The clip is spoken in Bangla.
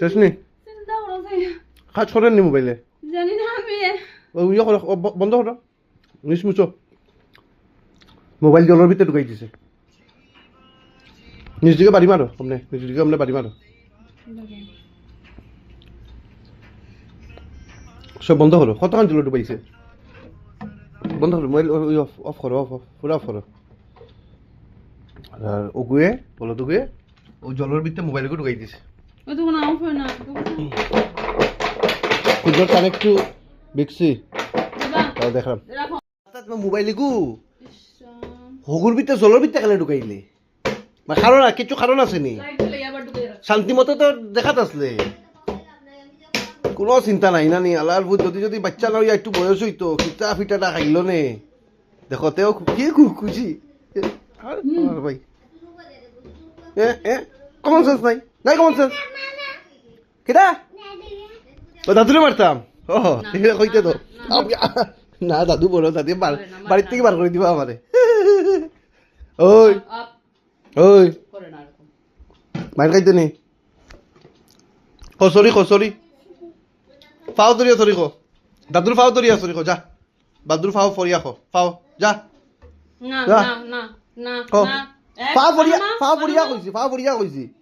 শেষ নি চিন্তা করো কাজ করেন নি মোবাইলে জানি না আমি ও ইয়ে করো বন্ধ করো মিস মুছো মোবাইল জলের ভিতরে ঢুকাই দিছে নিজ দিকে বাড়ি মারো সামনে নিজ দিকে সামনে বাড়ি মারো সব বন্ধ করো কতক্ষণ জল ডুবাইছে বন্ধ করো মোবাইল অফ অফ করো অফ অফ পুরো অফ করো আর ওগুয়ে বলো তো ও জলের ভিতরে মোবাইলকে ঢুকাই দিছে হয় কুদর কানেক্টু বাবা তাও দেখলাম রাখো মোবাইলে গু ইসরাম হগুর ভিতরে জলের ভিতরে কেন ঢুকাইলে। বা কারণ কিছু কারণ আছে নি শান্তি মতো তো দেখাত আসলে কোনো চিন্তা নাই না নি? আলার ভূত যদি যদি বাচ্চা না একটু বয়স হইতো কিতা ফিটাটা খাইল নে? দেখো তেও কি খু- খুশি আর ভাই। এ এ কমন সেন্স নাই নাই কমন সেন্স কেটা ও দাদুরে মারতাম ও ঠিক কইতে তো না দাদু বলো দাদি বার- বাড়ির থেকে বার করে দিবা আমারে ওই ওই না মায়ের খাইতে নি খসরি খসরি ফাও দরিয়া সরি খো দাদুর ফাও দরিয়া সরি খো যা দাদুর ফাও ফরিয়া খো ফাও যা না যা। না না না খো না এক, ফাও ফরিয়া না, ফাও না, ফরিয়া না।